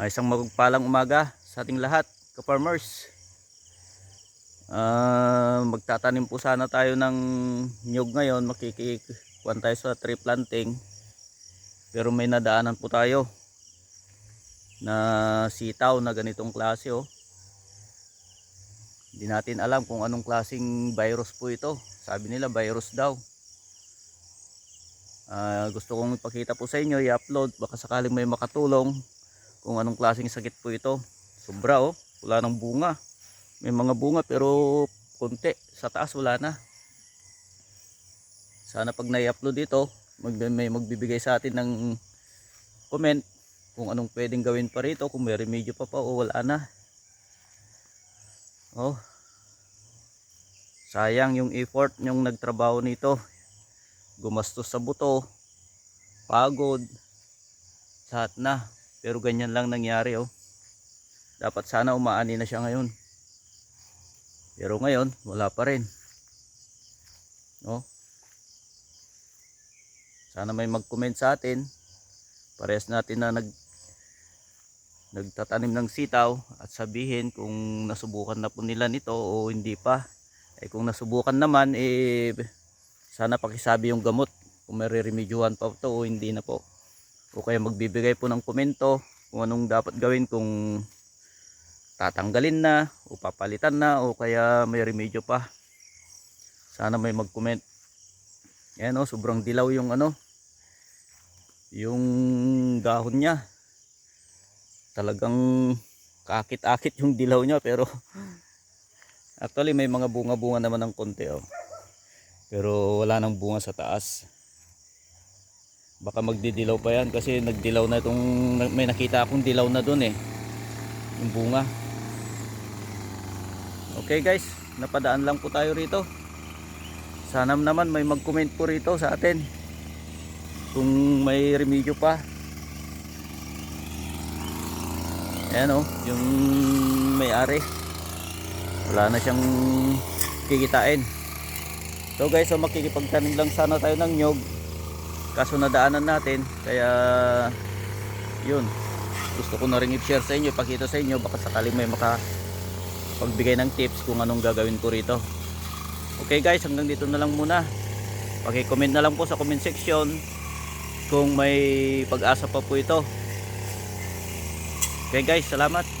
Ah, isang magpalang umaga sa ating lahat, ka-farmers. Ah, magtatanim po sana tayo ng nyug ngayon, makikikuan tayo sa tree planting. Pero may nadaanan po tayo na sitaw na ganitong klase oh. Hindi natin alam kung anong klaseng virus po ito. Sabi nila virus daw. Ah, gusto kong ipakita po sa inyo, i-upload baka sakaling may makatulong kung anong klaseng sakit po ito. Sobra oh, wala ng bunga. May mga bunga pero konti. Sa taas wala na. Sana pag na-upload dito, mag may magbibigay sa atin ng comment kung anong pwedeng gawin pa rito, kung may remedyo pa pa o wala na. Oh. Sayang yung effort yung nagtrabaho nito. Gumastos sa buto, pagod, lahat na. Pero ganyan lang nangyari oh. Dapat sana umaani na siya ngayon. Pero ngayon, wala pa rin. No? Sana may mag-comment sa atin. Parehas natin na nag nagtatanim ng sitaw at sabihin kung nasubukan na po nila nito o hindi pa. Eh kung nasubukan naman eh sana pakisabi yung gamot kung may pa to o hindi na po. O kaya magbibigay po ng komento kung anong dapat gawin kung tatanggalin na o papalitan na o kaya may remedyo pa. Sana may mag-comment. Ayan o, sobrang dilaw yung ano, yung dahon niya. Talagang kakit-akit yung dilaw niya pero actually may mga bunga-bunga naman ng konti oh. Pero wala nang bunga sa taas. Baka magdidilaw pa yan kasi nagdilaw na itong may nakita akong dilaw na doon eh. Yung bunga. Okay guys, napadaan lang po tayo rito. Sana naman may mag-comment po rito sa atin. Kung may remedyo pa. Ayan o, yung may-ari. Wala na siyang kikitain. So guys, so makikipagtanim lang sana tayo ng nyog. Kaso nadaanan natin, kaya yun. Gusto ko na rin i-share sa inyo, ipakita sa inyo, baka sakaling may maka pagbigay ng tips kung anong gagawin ko rito. Okay guys, hanggang dito na lang muna. Paki-comment na lang po sa comment section kung may pag-asa pa po ito. Okay guys, salamat.